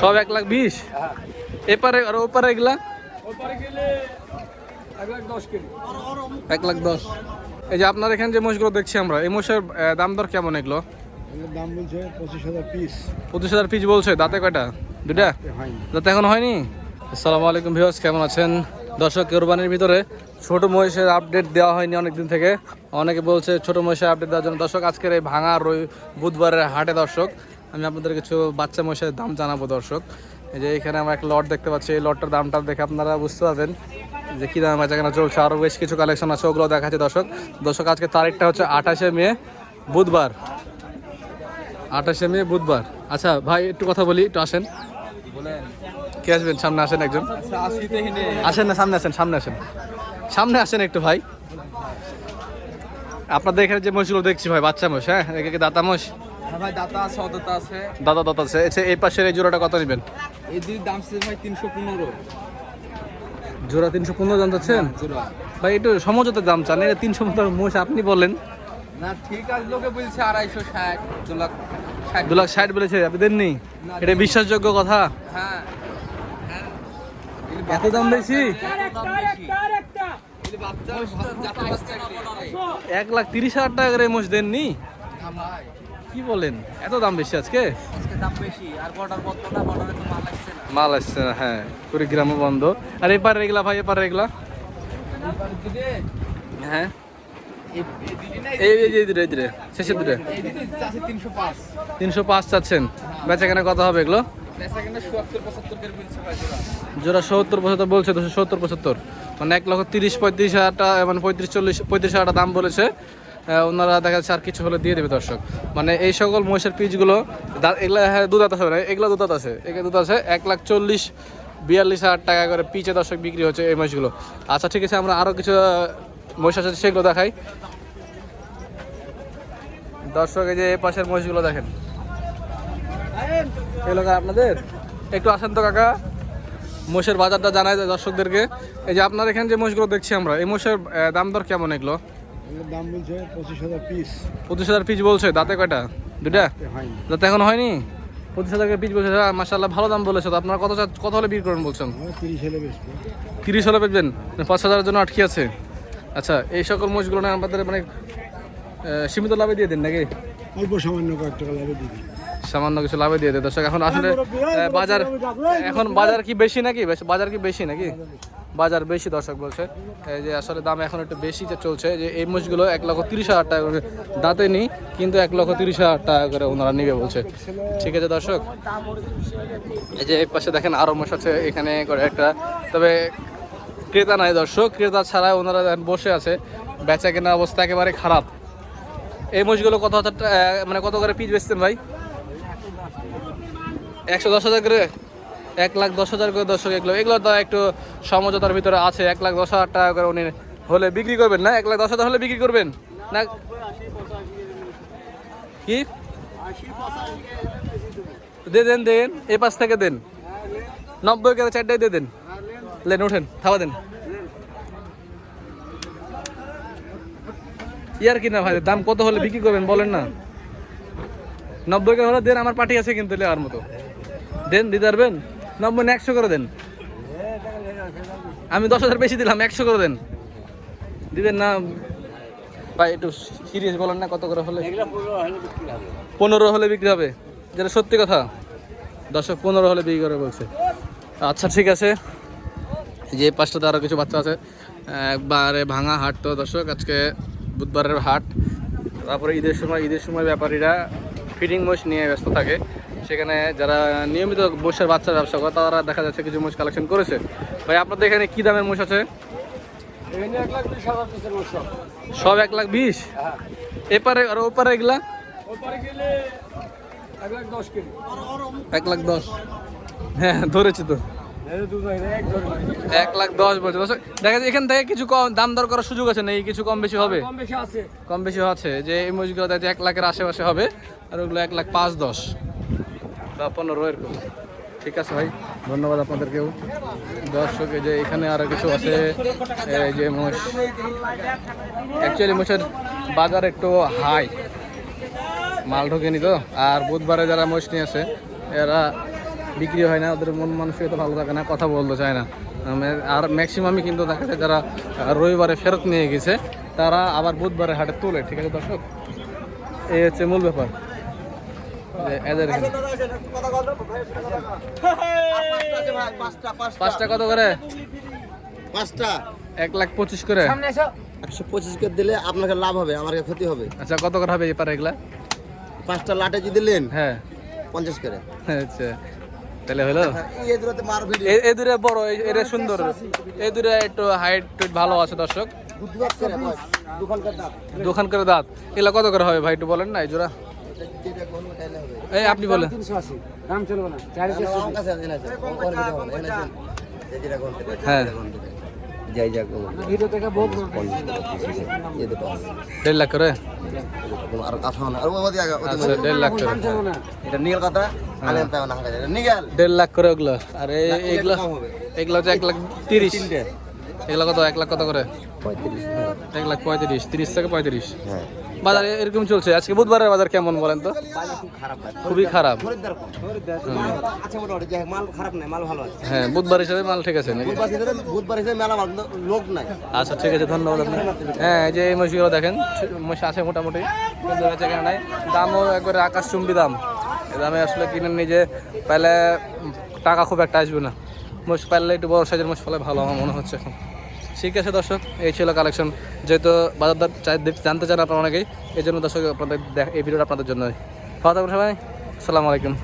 সব এক লাখ বিশ? হ্যাঁ। এপারে আর ওপারে এগুলা? এক লাখ দশ এই যে আপনার এখানে যে মোষগুলো দেখছি আমরা এই মোষের দাম দর কেমন এগুলো? দাম বলছে পঁচিশ হাজার পিস। পঁচিশ হাজার পিস বলছে দাঁতে কয়টা? দুটা দাঁতে এখন হয়নি? আসসালামু আলাইকুম ভিউয়ার্স কেমন আছেন? দর্শক কোরবানির ভিতরে ছোট মহিষের আপডেট দেওয়া হয়নি অনেক দিন থেকে। অনেকে বলছে ছোট মহিষের আপডেট দেওয়ার জন্য। দর্শক আজকের এই ভাঙা রই বুধবারের হাটে দর্শক আমি আপনাদের কিছু বাচ্চা মহিষের দাম জানাব, দর্শক। যে এখানে আমরা একটা লট দেখতে পাচ্ছি। এই লটটার দামটা দেখে আপনারা বুঝতে পারবেন যে কী দাম আছে এখানে চলছে। আরও বেশ কিছু কালেকশন আছে, ওগুলো দেখাচ্ছে, দর্শক। দর্শক, আজকে তারিখটা হচ্ছে আঠাশে মে, বুধবার। আঠাশে মে, বুধবার। আচ্ছা ভাই, একটু কথা বলি, একটু আসেন। কে আসবেন? সামনে আসেন একজন। আসেন না, সামনে আসেন সামনে আসেন। সামনে আসেন একটু, ভাই। আপনাদের এখানে যে মহিষগুলো দেখছি, ভাই, বাচ্চা মহিষ হ্যাঁ? একে দাতা মহিষ? ভাই দাতা আছে অদাতা আছে। দাদা দাদা আছে। আচ্ছা, এই পাশের এই জোড়াটা কত নেবেন? এই দুই দাম ছিল ভাই তিনশো পনেরো। জোড়া তিনশো পনেরো দাম চাচ্ছেন? জোড়া। ভাই একটু সমঝোতে দাম চান এটা তিনশো পনেরো মহিষ আপনি বলেন। না ঠিক আছে লোকে বলছে আড়াইশো ষাট দু লাখ দু লাখ ষাট বলেছে আপনি দেননি? এটা বিশ্বাসযোগ্য কথা? হ্যাঁ। এত দাম বেশি? এক লাখ তিরিশ হাজার টাকা করে মহিষ দেননি? কি বলেন? এত দাম বেশি আজকে? মাল আসছে না। হ্যাঁ কুড়িগ্রামে বন্ধ। আর এপারে এগুলা ভাই এপারে এগুলা? হ্যাঁ। তিনশো পাঁচ চাচ্ছেন। বেচা কেনা কত হবে এগুলো? জোড়া সত্তর পঁচাত্তর বলছে দুশো সত্তর পঁচাত্তর। মানে এক লক্ষ তিরিশ পঁয়ত্রিশ হাজার টাকা মানে পঁয়ত্রিশ চল্লিশ পঁয়ত্রিশ হাজার টাকা দাম বলেছে। ওনারা দেখা যাচ্ছে আর কিছু হলে দিয়ে দেবে দর্শক। মানে এই সকল মহিষের পিচগুলো এগুলা হ্যাঁ দুধাত আছে না এগুলো দুধাত আছে, এগুলো দুধ আছে। এক লাখ চল্লিশ, বিয়াল্লিশ হাজার টাকা করে পিচে দর্শক বিক্রি হচ্ছে এই মহিষগুলো। আচ্ছা ঠিক আছে, আমরা আরও কিছু মহিষ আছে সেগুলো দেখাই। দর্শক, এই যে এই পাশের মহিষগুলো দেখেন। এগুলো কার আপনাদের? একটু আসেন তো, কাকা। মোষের বাজারটা জানাই যায় দর্শকদেরকে। এই যে আপনার এখানে যে মোষগুলো দেখছি আমরা, এই মোষের দাম দর কেমন এগুলো? দাম বলছে পঁচিশ হাজার পিস পঁচিশ হাজার পিস বলছে দাঁতে কয়টা? দুটা দাঁতে এখন হয়নি? পঁচিশ হাজার পিস বলছে মাসাল্লাহ ভালো দাম বলেছে। তো আপনারা কত কত হলে বিক্রি করবেন বলছেন? তিরিশ হলে বেশি তিরিশ হলে বেচবেন? পাঁচ হাজারের জন্য আটকে আছে। আচ্ছা এই সকল মোষগুলো না আমাদের মানে সীমিত লাভে দিয়ে দিন নাকি? অল্প সামান্য কয়েক টাকা লাভে দিবি সামান্য কিছু লাভে দিয়ে দেয় দর্শক এখন আসলে বাজার এখন বাজার। কি বেশি নাকি? বাজার কি বেশি নাকি? বাজার বেশি দর্শক বলছে। এই যে আসলে দাম এখন একটু বেশি যে চলছে, যে এই মুষগুলো এক লক্ষ তিরিশ হাজার টাকা করে দাঁতে নি কিন্তু এক লক্ষ তিরিশ হাজার টাকা করে ওনারা নিবে বলছে। ঠিক আছে দর্শক? এই যে এই পাশে দেখেন আরও মোষ আছে, এখানে করে একটা। তবে ক্রেতা নাই দর্শক, ক্রেতা ছাড়া ওনারা বসে আছে। বেচা কেনা অবস্থা একেবারে খারাপ। এই মোষগুলো কত হাজার মানে কত করে পিস বেচতেন ভাই? একশো দশ হাজার করে? এক লাখ দশ হাজার করে দর্শক এগুলো এগুলো তো একটু সমঝোতার ভিতরে আছে, এক লাখ দশ হাজার টাকা করে উনি হলে বিক্রি করবেন না? এক লাখ দশ হাজার হলে বিক্রি করবেন? না? কি? দে দেন দেন এ পাশ থেকে দেন। নব্বই করে চারটাই দিয়ে দেন। লেন ওঠেন থাবা দেন। ইয়ার কি না ভাই, দাম কত হলে বিক্রি করবেন বলেন না? নব্বই করে হলে দেন, আমার পার্টি আছে কিন্তু লেওয়ার মতো। দেন, দিতে পারবেন? নব্বই না একশো করে দেন। আমি দশ হাজার বেশি দিলাম একশো করে দেন। দিবেন না। ভাই একটু সিরিয়াস বলেন না কত করে হলে? পনেরো হলে বিক্রি হবে। যেটা সত্যি কথা দশক পনেরো হলে বিক্রি করে বলছে। আচ্ছা ঠিক আছে। যে পাঁচটাতে আরও কিছু বাচ্চা আছে। একবারে ভাঙা হাট তো দর্শক আজকে বুধবারের হাট। তারপরে ঈদের সময় ঈদের সময় ব্যাপারীরা ফিডিং মোষ নিয়ে ব্যস্ত থাকে। সেখানে যারা নিয়মিত মোষের বাচ্চার ব্যবসা করে তারা দেখা যাচ্ছে কিছু মোষ কালেকশন করেছে। ভাই আপনাদের এখানে কী দামের মোষ আছে? সব। এক লাখ বিশ? হ্যাঁ। এপারে আর ওপারে এগুলা? এক লাখ দশ। হ্যাঁ ধরেছি তো। এক নাই। লাখ দশ বলছে দর্শক, দেখা এখান থেকে কিছু কম দাম দর করার সুযোগ আছে নাকি? কিছু কম বেশি হবে? কম বেশি আছে। যে এই মসজিদগুলো দেখা যাচ্ছে এক লাখের আশেপাশে হবে আর ওগুলো এক লাখ পাঁচ দশ। বা পনেরো এরকম। ঠিক আছে ভাই ধন্যবাদ আপনাদেরকেও। দর্শক যে এখানে আরও কিছু আছে। এই যে মোষ অ্যাকচুয়ালি মোষের বাজার একটু হাই মাল ঢোকেনি তো আর বুধবারে যারা মোষ নিয়ে আসে এরা বিক্রি হয় না ওদের মন মানসিকতা ভালো থাকে না কথা বলতে চায় না। আর ম্যাক্সিমামই কিন্তু দেখা যায় যারা রবিবারে ফেরত নিয়ে গেছে তারা আবার বুধবারে হাটে তোলে ঠিক আছে দর্শক? এই হচ্ছে মূল ব্যাপার। পাঁচটা কত করে? পাঁচটা। এক লাখ পঁচিশ করে। একশো পঁচিশ করে দিলে আপনাকে লাভ হবে আমার ক্ষতি হবে। আচ্ছা কত করে হবে এপারে এগুলা? পাঁচটা লাটে যদি দিলেন হ্যাঁ। পঞ্চাশ করে। আচ্ছা। তাহলে হলো? এ- এ দূরে বড় এ- এটা সুন্দর। এই দূরে একটু হাইট ভালো আছে দর্শক। দোকান করে দাঁত। এগুলা কত করে হবে ভাই একটু বলেন না এই জোড়া? এই আপনি বলেন। হ্যাঁ। যাই যাক। দেড় লাখ করে? আর কথা না। আর আচ্ছা দেড় লাখ করে। এটা নীল কথা দেড় লাখ করে ওগুলো। আর এগুলো হচ্ছে এক লাখ তিরিশ। তিনটে। এগুলো কত? এক লাখ কত করে? এক লাখ পঁয়ত্রিশ তিরিশ থেকে পঁয়ত্রিশ। হ্যাঁ। বাজার এরকম চলছে। আজকে বুধবারের বাজার কেমন বলেন তো? বাজার খুব খারাপ ভাই। খুবই খারাপ। আছে। হ্যাঁ বুধবার হিসাবে মাল ঠিক আছে আচ্ছা ঠিক আছে ধন্যবাদ হ্যাঁ যে এই মহিষগুলো দেখেন মহিষ আছে মোটামুটি। কিন্তু হচ্ছে এখানে নাই। দামও একবারে আকাশ চুম্বি দাম। দামে আসলে কিনে নিজে পাইলে টাকা খুব একটা আসবে না। মোষ পাইলে একটু বড় সাইজের মহিষ পালে ভালো আমার মনে হচ্ছে এখন। ঠিক আছে দর্শক, এই ছিল কালেকশন যেহেতু বাজার জানতে চান আপনারা অনেকেই, এই জন্য দর্শক আপনাদের এই ভিডিওটা আপনাদের জন্য ভালো থাকবেন সবাই। আসসালামু আলাইকুম।